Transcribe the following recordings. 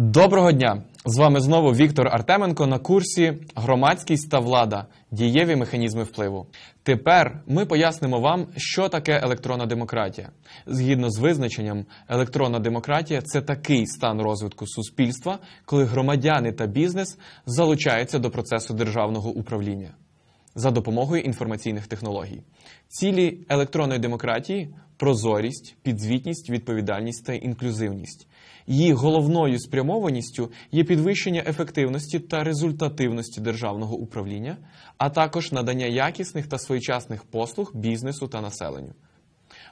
Доброго дня! З вами знову Віктор Артеменко на курсі Громадськість та влада. Дієві механізми впливу. Тепер ми пояснимо вам, що таке електронна демократія. Згідно з визначенням, електронна демократія це такий стан розвитку суспільства, коли громадяни та бізнес залучаються до процесу державного управління за допомогою інформаційних технологій. Цілі електронної демократії прозорість, підзвітність, відповідальність та інклюзивність. Її головною спрямованістю є підвищення ефективності та результативності державного управління, а також надання якісних та своєчасних послуг бізнесу та населенню.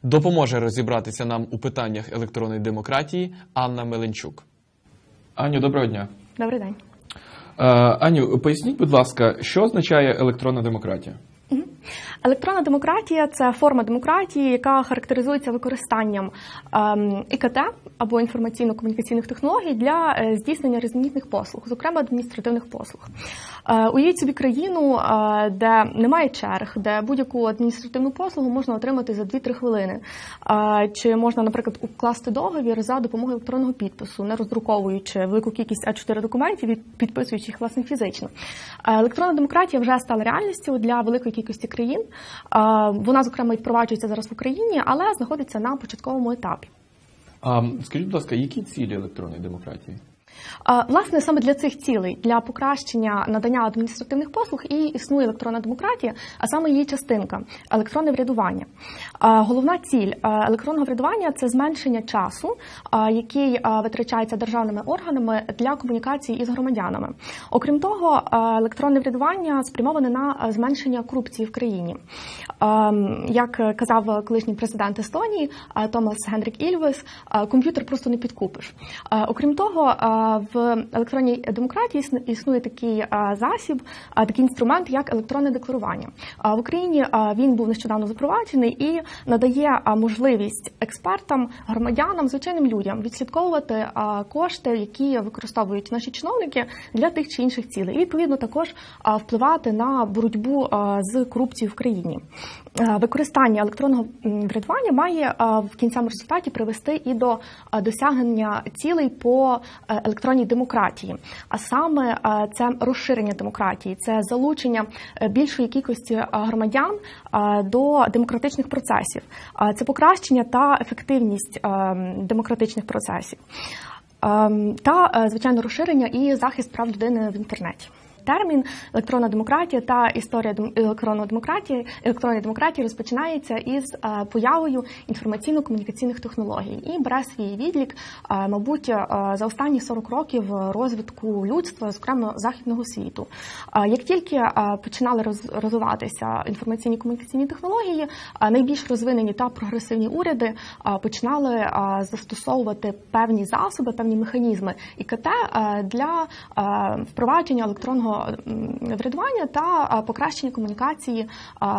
Допоможе розібратися нам у питаннях електронної демократії Анна Меленчук. Аню, доброго дня. Добрий день. Е, Аню, поясніть, будь ласка, що означає електронна демократія? Електронна демократія це форма демократії, яка характеризується використанням ем, ІКТ або інформаційно-комунікаційних технологій для е, здійснення різноманітних послуг, зокрема адміністративних послуг. Е, уявіть собі країну, е, де немає черг, де будь-яку адміністративну послугу можна отримати за 2-3 хвилини. Чи можна, наприклад, укласти договір за допомогою електронного підпису, не роздруковуючи велику кількість А4 документів підписуючи їх власне фізично. Електронна демократія вже стала реальністю для великої кількості країн. Е, Вона, зокрема, і впроваджується зараз в Україні, але знаходиться на початковому етапі. А, скажіть, будь ласка, які цілі електронної демократії? Власне, саме для цих цілей, для покращення надання адміністративних послуг, і існує електронна демократія, а саме її частинка електронне врядування. Головна ціль електронного врядування це зменшення часу, який витрачається державними органами для комунікації із громадянами. Окрім того, електронне врядування спрямоване на зменшення корупції в країні. Як казав колишній президент Естонії Томас Генрік Ільвес, комп'ютер просто не підкупиш. Окрім того, в електронній демократії існу- існує такий засіб, такий інструмент, як електронне декларування. В Україні він був нещодавно запроваджений і надає можливість експертам, громадянам, звичайним людям відслідковувати кошти, які використовують наші чиновники для тих чи інших цілей, і відповідно також впливати на боротьбу з корупцією в країні. Е, Використання електронного врядування має е, в кінцевому результаті привести і до е, досягнення цілей по електронній демократії, а саме це розширення демократії, це залучення більшої кількості громадян до демократичних процесів, це покращення та ефективність демократичних процесів. Ем, та звичайно розширення і захист прав людини в інтернеті. Термін електронна демократія та історія електронної демократії електронної демократії розпочинається із е, появою інформаційно-комунікаційних технологій і бере свій відлік, е, мабуть, е, за останні 40 років розвитку людства, зокрема західного світу. Як тільки починали роз- розвиватися інформаційні комунікаційні технології, найбільш розвинені та прогресивні уряди починали застосовувати певні засоби, певні механізми ІКТ для впровадження електронного м, врядування та покращення комунікації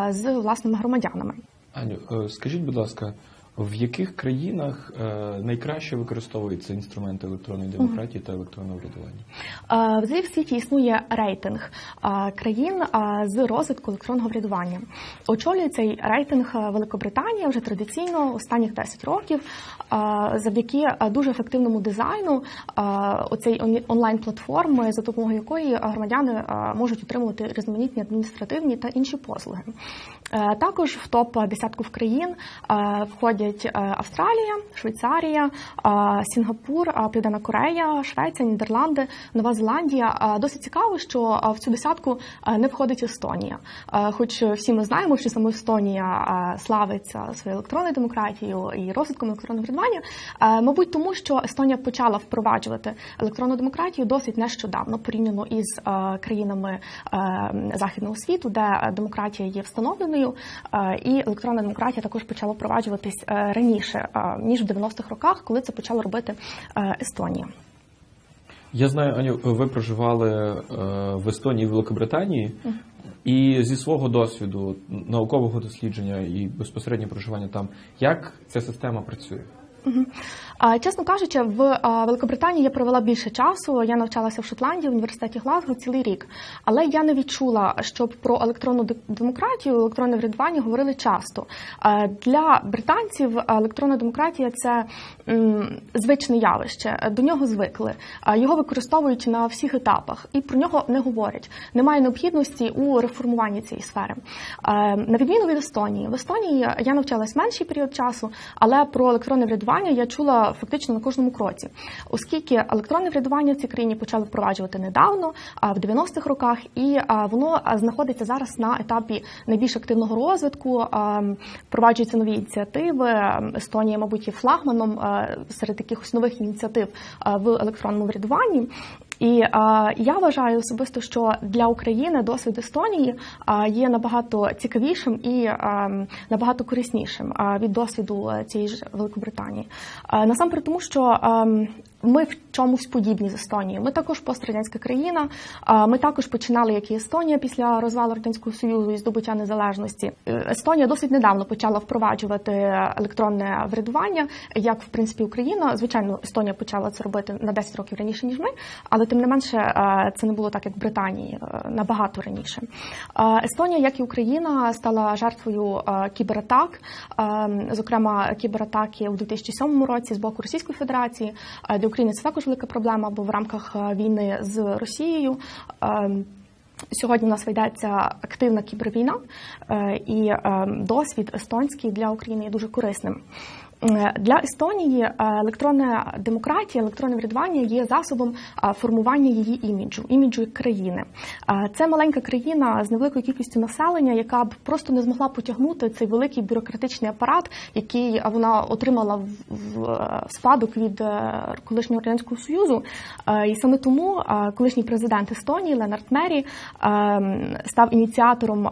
з власними громадянами. Аню, е, скажіть, будь ласка, в яких країнах е, найкраще використовуються інструменти електронної демократії та електронного врядування? Взагалі в світі існує рейтинг країн з розвитку електронного врядування. Очолює цей рейтинг е, Великобританія вже традиційно останніх 10 років завдяки е, дуже ефективному дизайну оцей он- онлайн-платформи, за допомогою якої громадяни можуть отримувати різноманітні адміністративні та інші послуги. Е, Також в топ десятку країн е, входять е, Австралія, Швейцарія, Сінгапур, Південна Корея, Швеція, Нідерланди, Нова Зеландія. Досить цікаво, що в цю десятку не входить Естонія. Хоч всі ми знаємо, що саме Естонія славиться своєю електронною демократією і розвитком електронного врядування. Мабуть, тому що Естонія почала впроваджувати електронну демократію досить нещодавно, порівняно із країнами західного світу, де демократія є встановленою, е, і електронна демократія також почала впроваджуватись е, раніше е, ніж в 90-х роках, коли це почала робити Естонія. Я знаю, Аню, ви проживали в Естонії і Великобританії, і зі свого досвіду наукового дослідження і безпосередньо проживання там, як ця система працює? Чесно кажучи, в Великобританії я провела більше часу. Я навчалася в Шотландії в університеті Глазго цілий рік. Але я не відчула, щоб про електронну демократію, електронне врядування говорили часто. Для британців електронна демократія це звичне явище. До нього звикли. Його використовують на всіх етапах, і про нього не говорять. Немає необхідності у реформуванні цієї сфери. На відміну від Естонії, в Естонії я навчалась менший період часу, але про електронне врядування я чула фактично на кожному кроці, оскільки електронне врядування в цій країні почали впроваджувати недавно, в 90-х роках, і воно знаходиться зараз на етапі найбільш активного розвитку. Впроваджуються нові ініціативи. Естонія, мабуть, є флагманом серед якихось нових ініціатив в електронному врядуванні. І а, я вважаю особисто, що для України досвід Естонії а, є набагато цікавішим і а, набагато кориснішим а, від досвіду цієї ж Великобританії. А, насамперед, тому що а, ми в чомусь подібні з Естонією. Ми також пострадянська країна. а, Ми також починали, як і Естонія, після розвалу радянського союзу і здобуття незалежності. Естонія досить недавно почала впроваджувати електронне врядування, як в принципі Україна. Звичайно, Естонія почала це робити на 10 років раніше ніж ми, але тим не менше е, це не було так, як в Британії е, набагато раніше. Е, Естонія, як і Україна, стала жертвою кібератак, зокрема кібератаки у 2007 році з боку Російської Федерації. Для України це також велика проблема, бо в рамках війни з Росією. Сьогодні у нас ведеться активна кібервійна, і досвід естонський для України є дуже корисним. Е, Для Естонії е, електронна демократія, електронне врядування є засобом е, формування її іміджу, іміджу країни. Це маленька країна з невеликою кількістю населення, яка б просто не змогла потягнути цей великий бюрократичний апарат, який вона отримала в- спадок від колишнього радянського союзу. І саме тому колишній президент Естонії Ленард Мері е, став ініціатором.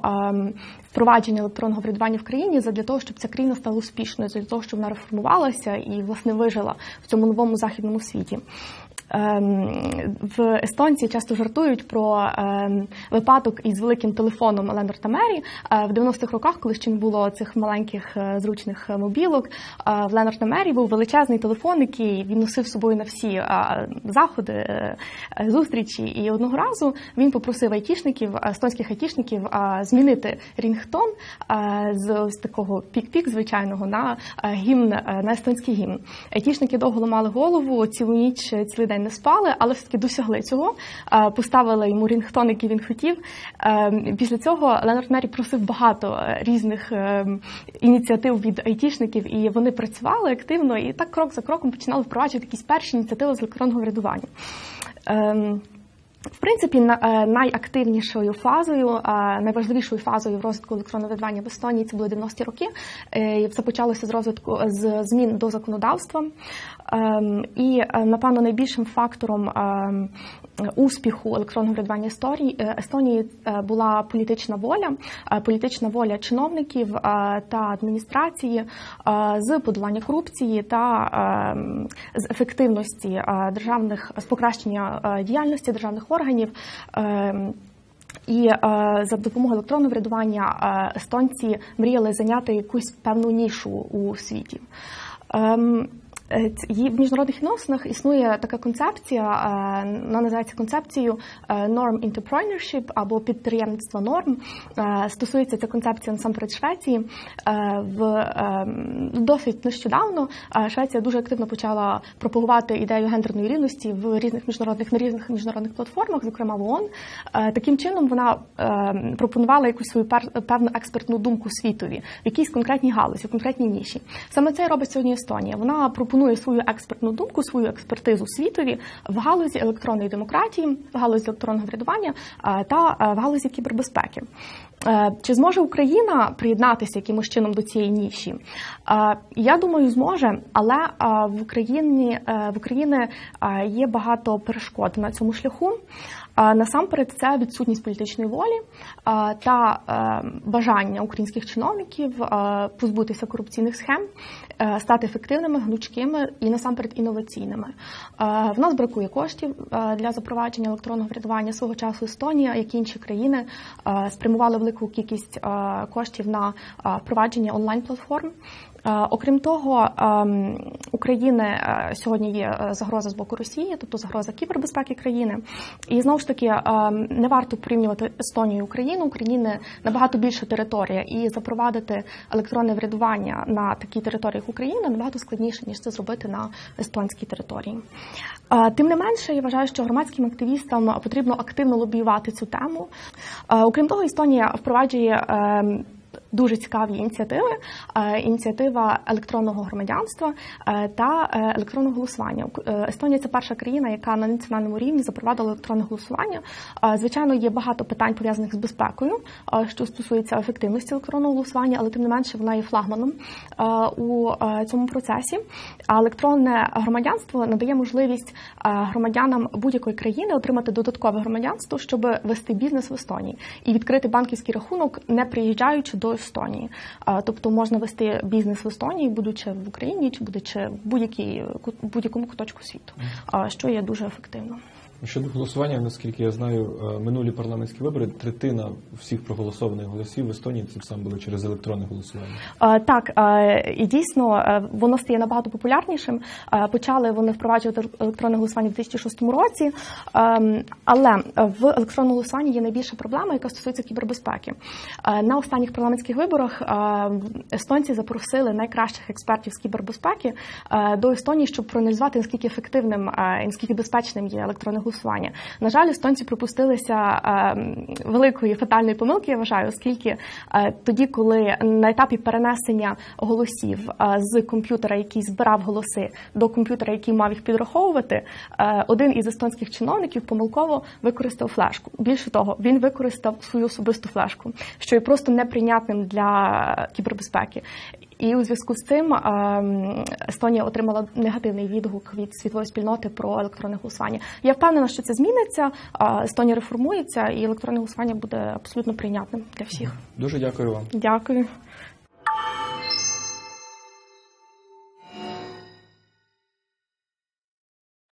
Впровадження електронного врядування в країні задля того, щоб ця країна стала успішною, задля того, щоб вона реформувалася і власне вижила в цьому новому західному світі. Ем, В Естонці часто жартують про ем, випадок із великим телефоном Ленарта Мері в 90-х роках, коли ще не було цих маленьких е, зручних е, мобілок. е, В Ленарта Мері був величезний телефон, який він носив з собою на всі заходи, зустрічі. І одного разу він попросив айтішників, естонських айтішників, змінити рінгтон з ось такого пік-пік звичайного на гімн на естонський гімн. Айтішники довго ламали голову, цілу ніч, цілий день не спали, але все таки досягли цього. Е, Поставили йому рінгтон, який він хотів. Е, Після цього Ленард Мері просив багато е, різних ініціатив від айтішників, і вони працювали активно, і так крок за кроком починали впроваджувати якісь перші ініціативи з електронного врядування. В принципі, е, найактивнішою фазою, е, найважливішою фазою в розвитку електронного в Естонії це були 90-ті роки. Е, Це почалося з розвитку з змін до законодавства. Ем, І напевно найбільшим фактором ем, успіху електронного врядування Естонії, була політична воля, політична воля чиновників та адміністрації з подолання корупції та ем, з ефективності державних з покращення діяльності державних органів. Ем, І е, за допомогою електронного врядування е, естонці мріяли зайняти якусь певну нішу у світі. Ем, е, В міжнародних відносинах існує така концепція, е, вона називається концепцією е, norm entrepreneurship або підприємництво норм. Е, Стосується ця концепція насамперед Швеції. Е, В ем, досить нещодавно е, Швеція дуже активно почала пропагувати ідею гендерної рівності в різних міжнародних на різних міжнародних платформах, зокрема в ООН. Е, Таким чином вона е, пропонувала якусь свою певну експертну думку світові в якійсь конкретній галузі, в конкретній ніші. Саме це робить сьогодні Естонія. Вона пропонує свою експертну думку, свою експертизу світові в галузі електронної демократії, в галузі електронного врядування е, та е, в галузі кібербезпеки. Е, Чи зможе Україна приєднатися якимось чином до цієї ніші? Я думаю, зможе, але в Україні в Україні є багато перешкод на цьому шляху. Насамперед, це відсутність політичної волі та е, бажання українських чиновників е, позбутися корупційних схем, е, стати ефективними, гнучкими і насамперед інноваційними. В нас бракує коштів для запровадження електронного врядування свого часу. Естонія, як і інші країни, спрямували велику кількість коштів на впровадження онлайн-платформ. Окрім того, ем, України е, сьогодні є е, загроза з боку Росії, тобто загроза кібербезпеки країни. І знову ж таки ем, не варто порівнювати Естонію і Україну. України набагато більша територія, і запровадити електронне врядування на такій території як Україна набагато складніше ніж це зробити на естонській території. Тим не менше, я вважаю, що громадським активістам потрібно активно лобіювати цю тему. Окрім того, Естонія впроваджує. Дуже цікаві ініціативи. Е, Ініціатива електронного громадянства е, та е, електронного голосування. Естонія це перша країна, яка на національному рівні запровадила електронне голосування. Звичайно, є багато питань пов'язаних з безпекою, що стосується ефективності електронного голосування, але тим не менше вона є флагманом у цьому процесі. А електронне громадянство надає можливість громадянам будь-якої країни отримати додаткове громадянство, щоб вести бізнес в Естонії і відкрити банківський рахунок, не приїжджаючи до Естонії. Тобто можна вести бізнес в Естонії, будучи в Україні чи будучи в будь-якій будь-якому куточку світу, що є дуже ефективно. Щодо голосування, наскільки я знаю, е, минулі парламентські вибори третина всіх проголосованих голосів в Естонії цим сам були через електронне голосування. Так, і дійсно е, воно стає набагато популярнішим. Е, Почали вони впроваджувати електронне голосування в 2006 році, Ем, але в електронному голосуванні є найбільша проблема, яка стосується кібербезпеки. На останніх парламентських виборах естонці запросили найкращих експертів з кібербезпеки до Естонії, щоб проаналізувати наскільки ефективним і наскільки безпечним є електронне голосування. На жаль, естонці припустилися е, великої фатальної помилки, я вважаю, оскільки е, тоді, коли на етапі перенесення голосів е, з комп'ютера, який збирав голоси, до комп'ютера, який мав їх підраховувати, один із естонських чиновників помилково використав флешку. Більше того, він використав свою особисту флешку, що є просто неприйнятним для кібербезпеки. І у зв'язку з цим Естонія отримала негативний відгук від світової спільноти про електронне голосування. Я впевнена, що це зміниться. Естонія реформується, і електронне голосування буде абсолютно прийнятним для всіх. Дуже дякую вам. Дякую.